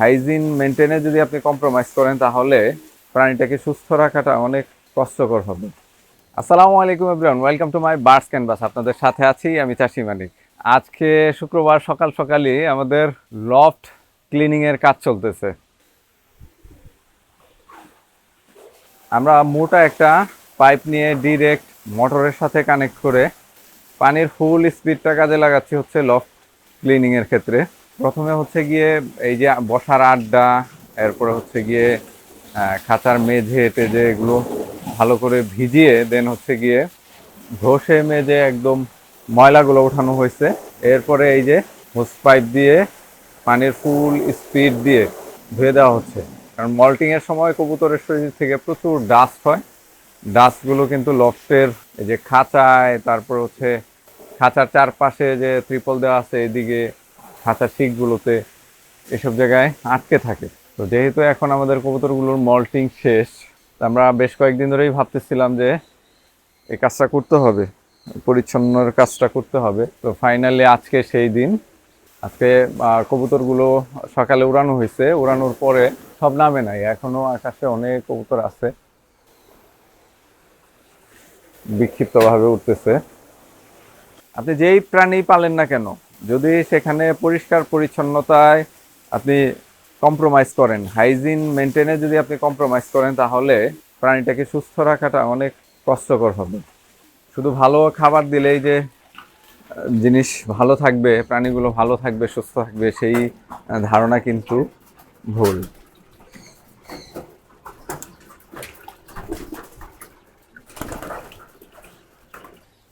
Hygiene মেনটেনে যদি আপনি compromise করেন, তাহলে প্রাণীটাকে সুস্থ রাখাটা অনেক কষ্টকর হবে। আসসালামু আলাইকুম everyone welcome to my birds canvas আপনাদের সাথে আছি আমি চাষি মানিক। আজকে শুক্রবার সকাল সকালই আমাদের লফট ক্লিনিংয়ের কাজ চলতেছে। আমরা মোটা একটা পাইপ নিয়ে ডিরেক্ট মোটরের সাথে কানেক্ট করে পানির ফুল স্পিডটা কাজে লাগাচ্ছি হচ্ছে লফট ক্লিনিংয়ের ক্ষেত্রে। প্রথমে হচ্ছে গিয়ে এই যে বসার আড্ডা, এরপরে হচ্ছে গিয়ে খাঁচার মেঝে, টেজে এগুলো ভালো করে ভিজিয়ে দেন হচ্ছে গিয়ে ঘষে মেজে একদম ময়লাগুলো ওঠানো হয়েছে। এরপরে এই যে হোস পাইপ দিয়ে পানির ফুল স্পিড দিয়ে ধুয়ে দেওয়া হচ্ছে। কারণ মল্টিং এর সময় কবুতরের শরীর থেকে প্রচুর ডাস্ট হয়। ডাস্টগুলো কিন্তু লফটের এই যে খাঁচায়, তারপর হচ্ছে খাঁচার চারপাশে যে ত্রিপল দেওয়া আছে, এদিকে খাঁচার শিকগুলোতে এসব জায়গায় আটকে থাকে। তো যেহেতু এখন আমাদের কবুতরগুলোর মল্টিং শেষ আমরা বেশ কয়েকদিন ধরেই ভাবতেছিলাম যে এই কাজটা করতে হবে, পরিচ্ছন্নর কাজটা করতে হবে। তো ফাইনালি আজকে সেই দিন, আজকে কবুতরগুলো সকালে উড়ানো হয়েছে। উড়ানোর পরে সব নামে নাই এখনও আকাশে অনেক কবুতর আছে। বিক্ষিপ্তভাবে উঠতেছে। আপনি যেই প্রাণী পালেন না কেন যদি সেখানে পরিষ্কার পরিচ্ছন্নতায় আপনি কম্প্রোমাইজ করেন হাইজিন মেনটেনে যদি আপনি কম্প্রোমাইজ করেন, তাহলে প্রাণীটাকে সুস্থ রাখাটা অনেক কষ্টকর হবে। শুধু ভালো খাবার দিলেই যে জিনিস ভালো থাকবে, প্রাণীগুলো ভালো থাকবে, সুস্থ থাকবে, সেই ধারণা কিন্তু ভুল।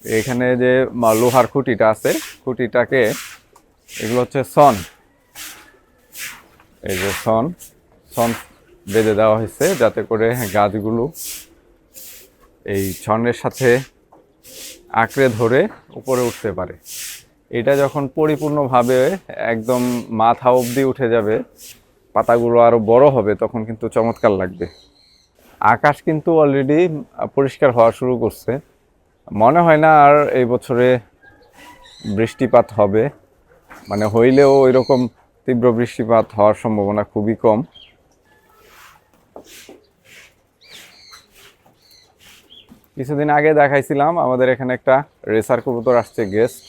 এখানে যে লোহার খুঁটিটা আছে, খুঁটিটাকে এগুলো হচ্ছে সন। এই যে সন সন বেঁধে দেওয়া হয়েছে যাতে করে গাছগুলো এই ছনের সাথে আঁকড়ে ধরে উপরে উঠতে পারে। এটা যখন পরিপূর্ণভাবে একদম মাথা অবধি উঠে যাবে, পাতাগুলো আরও বড় হবে, তখন কিন্তু চমৎকার লাগবে। আকাশ কিন্তু অলরেডি পরিষ্কার হওয়া শুরু করছে। মনে হয় না আর এই বছরে বৃষ্টিপাত হবে। মানে হইলেও এরকম তীব্র বৃষ্টিপাত হওয়ার সম্ভাবনা খুবই কম। কিছুদিন আগে দেখাইছিলাম, আমাদের এখানে একটা রেসার কবুতর আসছে গেস্ট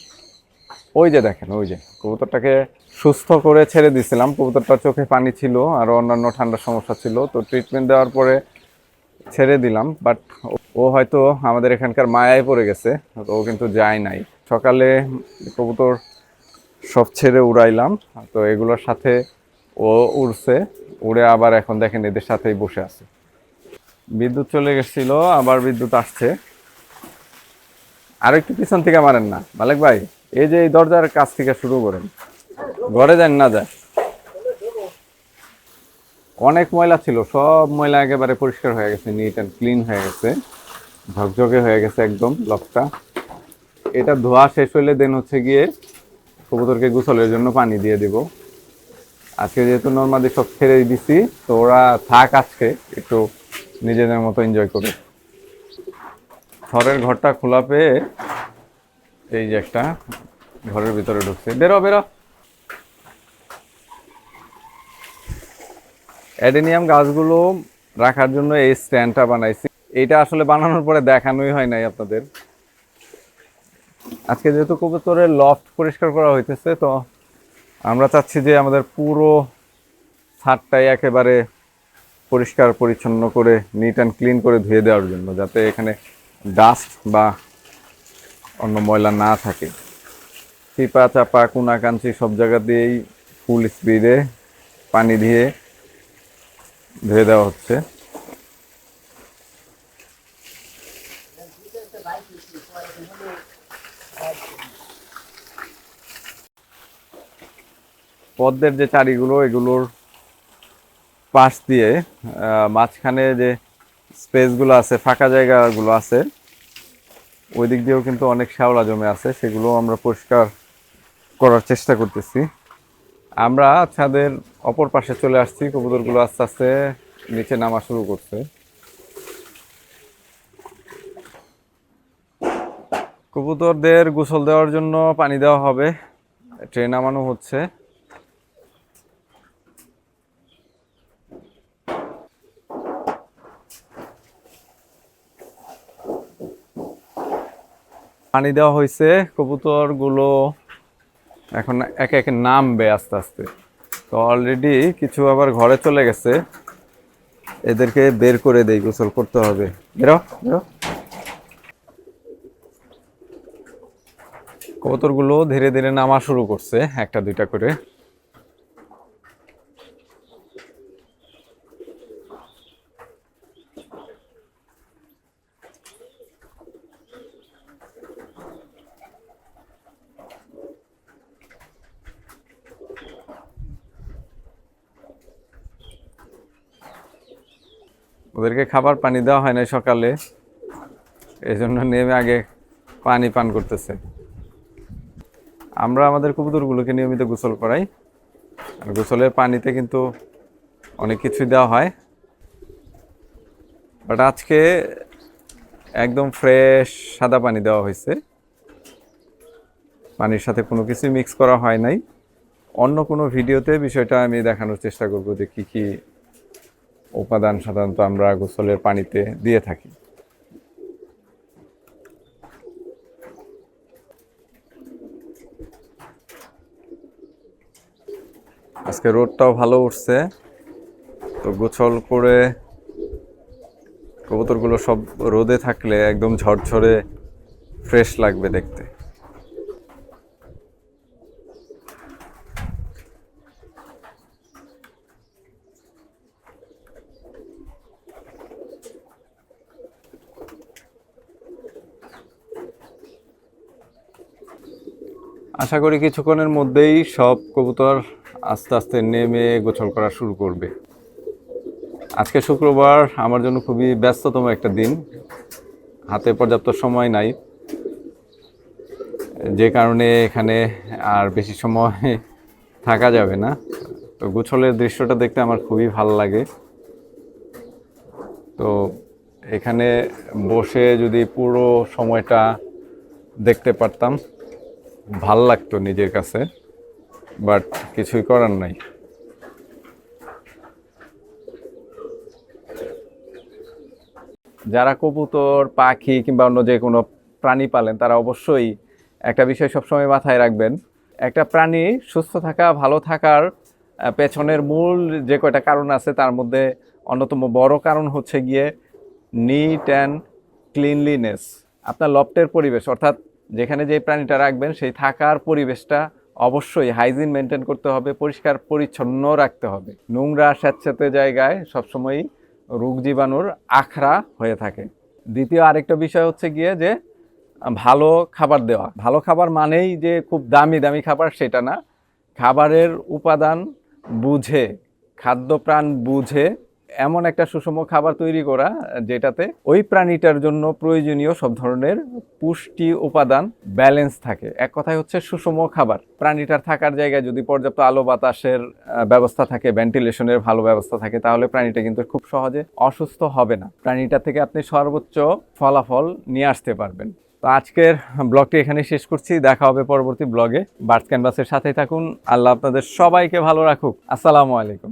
ওই যে দেখেন, ওই যে কবুতরটাকে সুস্থ করে ছেড়ে দিছিলাম। কবুতরটার চোখে পানি ছিল, আর অন্যান্য ঠান্ডার সমস্যা ছিল, তো ট্রিটমেন্ট দেওয়ার পরে ছেড়ে দিলাম বাট ও হয়তো আমাদের এখানকার মায়ায় পড়ে গেছে, ও কিন্তু যায় নাই। সকালে কবুতর সব ছেড়ে উড়াইলাম, তো এগুলোর সাথে ও উড়ছে, উড়ে আবার এখন দেখেন এদের সাথেই বসে আছে। বিদ্যুৎ চলে গেছিল, আবার বিদ্যুৎ আসছে। আর একটু পিছন থেকে মারেন না। মালিক ভাই, এই যে এই দরজার কাছ থেকে শুরু করেন। ঘরে যান না যায় অনেক ময়লা ছিল, সব ময়লা একেবারে পরিষ্কার হয়ে গেছে নিট অ্যান্ড ক্লিন হয়ে গেছে। ঝকঝকে হয়ে গেছে একদম লকটা। এটা ধোয়া শেষ হইলে দেন হচ্ছে গিয়ে কবুতরকে গোসলের জন্য পানি দিয়ে দিব। আজকে যেহেতু নর্মালি সব ছেড়ে দিছি, তো ওরা থাক আজকে, একটু নিজেদের মতো এনজয় করে। ঘরের ঘরটা খোলা পেয়ে এই যে একটা ঘরের ভিতরে ঢুকছে। বেরো বেরো। অ্যাডেনিয়াম গাছগুলো রাখার জন্য এই স্ট্যান্ডটা বানাইছি। এইটা আসলে বানানোর পরে দেখানোই হয় নাই আপনাদের। আজকে যেহেতু কবুতরের লফট পরিষ্কার করা হইতেছে, তো আমরা চাচ্ছি যে আমাদের পুরো ছাদটাই একেবারে পরিষ্কার, পরিচ্ছন্ন করে নিট অ্যান্ড ক্লিন করে ধুয়ে দেওয়ার জন্য, যাতে এখানে ডাস্ট বা অন্য ময়লা না থাকে। চিপা চাপা, কুনাকাঞ্চি সব জায়গা দিয়েই ফুল স্পিডে পানি দিয়ে ধুয়ে দেওয়া হচ্ছে। পদ্মের যে চারিগুলো, এগুলোর পাশ দিয়ে মাঝখানে যে স্পেসগুলো আছে, ফাঁকা জায়গাগুলো আছে, ওই দিক দিয়েও কিন্তু অনেক শ্যাওলা জমে আছে সেগুলো আমরা পরিষ্কার করার চেষ্টা করতেছি। আমরা ছাদের অপর পাশে চলে আসছি, কবুতরগুলো আস্তে আস্তে নিচে নামা শুরু করছে। কবুতরদের গোসল দেওয়ার জন্য পানি দেওয়া হবে। ট্রেন নামানো হচ্ছে। পানি দেওয়া হয়েছে। কবুতরগুলো এখন এক এক নামবে আস্তে আস্তে। তো অলরেডি কিছু আবার ঘরে চলে গেছে। এদেরকে বের করে দেই, গোসল করতে হবে। বেরো বেরো। কবুতরগুলো ধীরে ধীরে নামা শুরু করছে, একটা, দুইটা করে। ওদেরকে খাবার পানি দেওয়া হয় না সকালে এই জন্য নেমে আগে পানি পান করতেছে। আমরা আমাদের কবুতরগুলোকে নিয়মিত গোসল করাই। আর গোসলের পানিতে কিন্তু অনেক কিছুই দেওয়া হয়। বাট আজকে একদম ফ্রেশ সাদা পানি দেওয়া হয়েছে। পানির সাথে কোনো কিছুই মিক্স করা হয় নাই। অন্য কোনো ভিডিওতে বিষয়টা আমি দেখানোর চেষ্টা করব যে কী কী উপাদান সাধারণত আমরা গোসলের পানিতে দিয়ে থাকি। আজকে রোদটাও ভালো উঠছে। তো গোছল করে কবুতরগুলো সব রোদে থাকলে একদম ঝরঝরে ফ্রেশ লাগবে দেখতে। আশা করি কিছুক্ষণের মধ্যেই সব কবুতর আস্তে আস্তে নেমে গোসল করা শুরু করবে। আজকে শুক্রবার, আমার জন্য খুবই ব্যস্ততম একটা দিন। হাতে পর্যাপ্ত সময় নাই। যে কারণে এখানে আর বেশি সময় থাকা যাবে না। তো গোছলের দৃশ্যটা দেখতে আমার খুবই ভালো লাগে। তো এখানে বসে যদি পুরো সময়টা দেখতে পারতাম, ভালো লাগতো নিজের কাছে। বাট কিছুই করার নাই। যারা কবুতর, পাখি কিংবা অন্য যে কোনো প্রাণী পালেন, তারা অবশ্যই একটা বিষয় সবসময় মাথায় রাখবেন। একটা প্রাণী সুস্থ থাকা, ভালো থাকার পেছনের মূল যে কয়টা কারণ আছে, তার মধ্যে অন্যতম বড় কারণ হচ্ছে গিয়ে নিট অ্যান্ড ক্লিনলিনেস আপনার লফটের পরিবেশ, অর্থাৎ যেখানে যে প্রাণীটা রাখবেন, সেই থাকার পরিবেশটা অবশ্যই হাইজিন মেনটেন করতে হবে, পরিষ্কার পরিচ্ছন্ন রাখতে হবে। নোংরা স্যাঁতস্যাঁতে জায়গায় সবসময়ই রোগ জীবাণুর আখড়া হয়ে থাকে। দ্বিতীয় আরেকটা বিষয় হচ্ছে গিয়ে যে, ভালো খাবার দেওয়া। ভালো খাবার মানেই যে খুব দামি দামি খাবার সেটা না। খাবারের উপাদান বুঝে, খাদ্যপ্রাণ বুঝে এমন একটা সুষম খাবার তৈরি করা যেটাতে ওই প্রাণীটার জন্য প্রয়োজনীয় সব ধরনের পুষ্টি উপাদান ব্যালেন্স থাকে। এক কথায় হচ্ছে সুষম খাবার। প্রাণীটার থাকার জায়গায় যদি পর্যাপ্ত আলো বাতাসের ব্যবস্থা থাকে ভেন্টিলেশনের ভালো ব্যবস্থা থাকে, তাহলে প্রাণীটা কিন্তু খুব সহজে অসুস্থ হবে না। প্রাণীটা থেকে আপনি সর্বোচ্চ ফলাফল নিয়ে আসতে পারবেন। তো আজকের ব্লগটি এখানে শেষ করছি। দেখা হবে পরবর্তী ব্লগে। বার্ডস ক্যানভাসের সাথে থাকুন। আল্লাহ আপনাদের সবাইকে ভালো রাখুক। আসসালামু আলাইকুম।